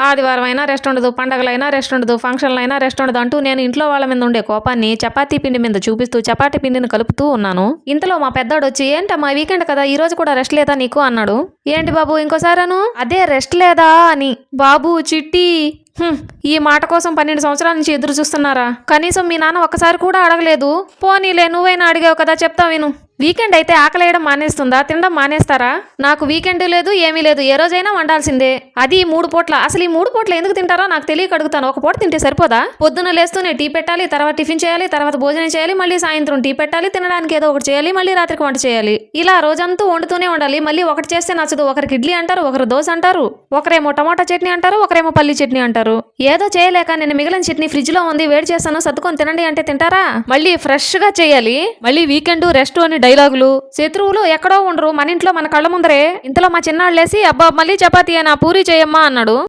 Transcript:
ఆదివారం అయినా రెస్ట్ ఉండదు పండగలైనా రెస్ట్ ఉండదు ఫంక్షన్లు అయినా రెస్ట్ ఉండదు అంటూ నేను ఇంట్లో వాళ్ళ మీద ఉండే కోపాన్ని చపాతీ పిండి మీద చూపిస్తూ చపాతీ పిండిని కలుపుతూ ఉన్నాను. ఇంతలో మా పెద్దాడు వచ్చి ఏంటమ్మా వీకెండ్ కదా ఈ రోజు కూడా రెస్ట్ లేదా నీకు? అన్నాడు. ఏంటి బాబు ఇంకోసారను? అదే రెస్ట్ లేదా? అని. బాబు చిట్టి. ఈ మాట కోసం పన్నెండు సంవత్సరాల నుంచి ఎదురు చూస్తున్నారా? కనీసం మీ నాన్న ఒక్కసారి కూడా అడగలేదు. పోనీలే నువ్వైనా అడిగావు కదా చెప్తా విను. వీకెండ్ అయితే ఆకలేయడం మానేస్తుందా? తినడం మానేస్తారా? నాకు వీకెండ్ లేదు ఏమీ లేదు ఏ రోజైనా వండాల్సిందే. అది మూడు పూట్ల అసలు ఈ మూడు పూట్ల ఎందుకు తింటారో నాకు తెలియక అడుగుతాను. ఒక పూట తింటే సరిపోదా? పొద్దున లేస్తూనే టీ పెట్టాలి తర్వాత టిఫిన్ చేయాలి తర్వాత భోజనం చేయాలి మళ్ళీ సాయంత్రం టీ పెట్టాలి తినడానికి ఏదో ఒకటి చేయాలి మళ్ళీ రాత్రికి వంట చేయాలి. ఇలా రోజంతా వండుతూనే ఉండాలి. మళ్ళీ ఒకటి చేస్తే నచ్చదు. ఒకరికి ఇడ్లీ అంటారు ఒకరు దోశ అంటారు ఒకరేమో టమాటా చట్నీ అంటారు ఒకరేమో పల్లి చట్నీ అంటారు. ఏదో చేయలేక నేను మిగిలిన చట్నీ ఫ్రిడ్జ్లో ఉంది వేడి చేస్తాను సర్దుకొని తినండి అంటే తింటారా? మళ్ళీ ఫ్రెష్గా చేయాలి. మళ్ళీ వీకెండ్ రెస్ట్ అని డైలాగులు శత్రువులు ఎక్కడో ఉండరు మన ఇంట్లో మన కళ్ళ ముందరే. ఇంతలో మా చిన్నాళ్ళేసి అబ్బా మళ్ళీ చపాతీ అయినా పూరి చేయమ్మా అన్నాడు.